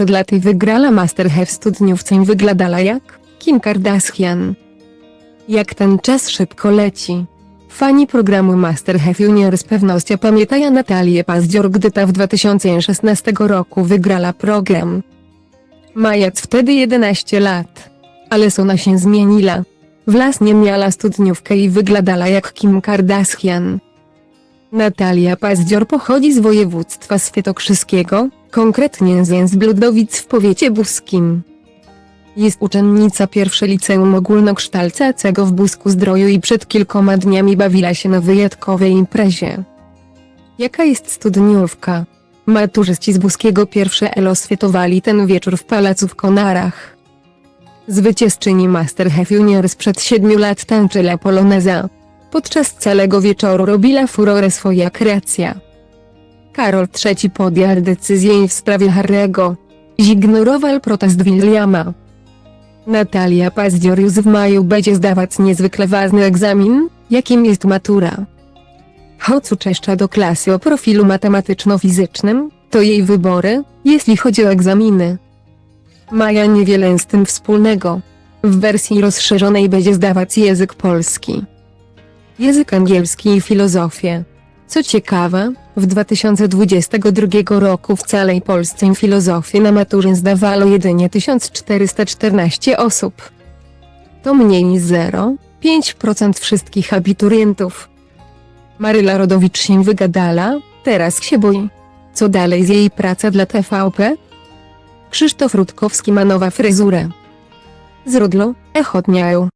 przed laty wygrała Masterchef w studniówce i wyglądała jak Kim Kardashian. Jak ten czas szybko leci. Fani programu Masterchef Junior z pewnością pamiętają Natalię Pazdzior, gdy ta w 2016 roku wygrała program. Majac wtedy 11 lat. Ale ona się zmieniła. Wlasnie miała studniówkę i wyglądała jak Kim Kardashian. Natalia Pazdzior pochodzi z województwa świętokrzyskiego, konkretnie z Jęzbludowic w powiecie buskim. Jest uczennica pierwsze liceum ogólnokształcącego w Busku Zdroju i przed kilkoma dniami bawiła się na wyjątkowej imprezie. Jaka jest studniówka? Maturzyści z Buskiego pierwsze elo świętowali ten wieczór w Pałacu w Konarach. Zwycięzczyni Masterchef Junior sprzed siedmiu lat tańczyła poloneza. Podczas całego wieczoru robiła furorę swoja kreacja. Karol III podjął decyzję w sprawie Harry'ego. Zignorował protest Williama. Natalia Pazdzior już w maju będzie zdawać niezwykle ważny egzamin, jakim jest matura. Choć uczęszcza do klasy o profilu matematyczno-fizycznym, to jej wybory, jeśli chodzi o egzaminy. Maja niewiele z tym wspólnego. W wersji rozszerzonej będzie zdawać język polski, język angielski i filozofię. Co ciekawe, w 2022 roku w całej Polsce filozofię na maturze zdawało jedynie 1414 osób. To mniej niż 0,5% wszystkich abiturientów. Maryla Rodowicz się wygadala, teraz się boi. Co dalej z jej praca dla TVP? Krzysztof Rutkowski ma nowa fryzurę. Z Rudlo, Echo Dniaju.